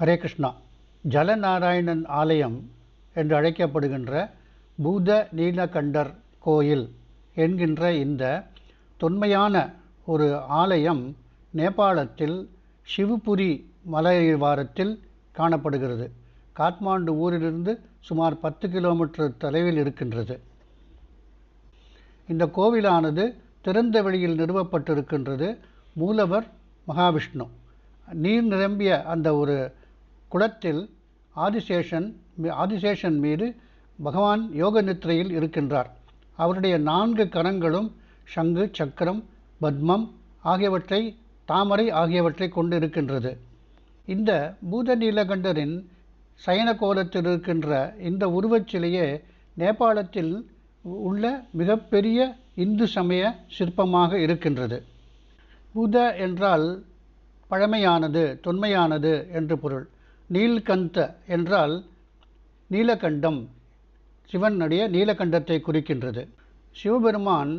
ஹரே கிருஷ்ணா. ஜலநாராயணன் ஆலயம் என்று அழைக்கப்படுகின்ற பூத நீலகண்டர் கோயில் என்கின்ற இந்த தொன்மையான ஒரு ஆலயம் நேபாளத்தில் சிவபுரி மலைவாரத்தில் காணப்படுகிறது. காத்மாண்டு ஊரிலிருந்து சுமார் பத்து கிலோமீட்டர் தொலைவில் இருக்கின்றது. இந்த கோவிலானது திறந்த வெளியில் நிறுவப்பட்டிருக்கின்றது மூலவர் மகாவிஷ்ணு. நீர் நிரம்பிய அந்த ஒரு குளத்தில் ஆதிசேஷன் ஆதிசேஷன் மீது பகவான் யோக நித்திரையில் இருக்கின்றார். அவருடைய நான்கு கரங்களும் சங்கு சக்கரம் பத்மம் ஆகியவற்றை தாமரை ஆகியவற்றை கொண்டு இருக்கின்றது இந்த பூத நீலகண்டரின் சயன கோலத்தில் இருக்கின்ற இந்த உருவச்சிலையே நேபாளத்தில் உள்ள மிகப்பெரிய இந்து சமய சிற்பமாக இருக்கின்றது. பூத என்றால் பழமையானது தொன்மையானது என்று பொருள். நீல்கந்த என்றால் நீலகண்டம். சிவனுடைய நீலகண்டத்தை குறிக்கின்றது. சிவபெருமான்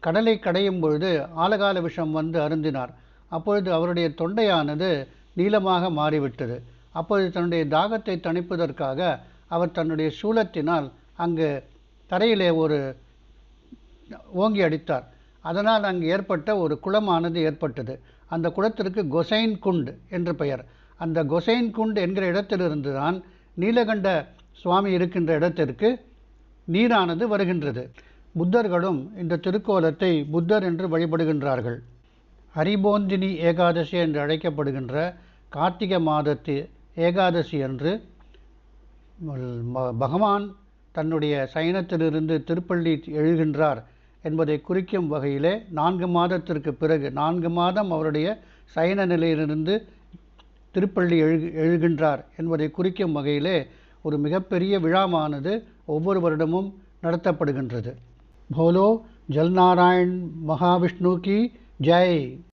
கடலை கடையும் பொழுது ஆலகால விஷம் வந்து அருந்தினார். அப்பொழுது அவருடைய தொண்டையானது நீளமாக மாறிவிட்டது. அப்பொழுது தன்னுடைய தாகத்தை தணிப்பதற்காக அவர் தன்னுடைய சூலத்தினால் அங்கு தரையிலே ஒரு ஓங்கி அடித்தார். அதனால் அங்கு ஏற்பட்ட ஒரு குளமானது ஏற்பட்டது. அந்த குளத்திற்கு கொசைன் குண்டு என்று பெயர். அந்த கொசைன் குண்ட் என்கிற இடத்திலிருந்து தான் நீலகண்ட சுவாமி இருக்கின்ற இடத்திற்கு நீரானது வருகின்றது. புத்தர்களும் இந்த திருக்கோலத்தை புத்தர் என்று வழிபடுகின்றார்கள். ஹரிபோந்தினி ஏகாதசி என்று அழைக்கப்படுகின்ற கார்த்திகை மாதத்து ஏகாதசி அன்று பகவான் தன்னுடைய சயனத்திலிருந்து திருப்பள்ளி எழுகின்றார் என்பதை குறிக்கும் வகையிலே நான்கு மாதத்திற்கு பிறகு நான்கு மாதம் அவருடைய சயன நிலையிலிருந்து திருப்பள்ளி எழு எழுகின்றார் என்பதை குறிக்கும் வகையிலே ஒரு மிகப்பெரிய விழாவானது ஒவ்வொரு வருடமும் நடத்தப்படுகின்றது. போலோ ஜல்நாராயண் மகாவிஷ்ணு கி ஜெய்!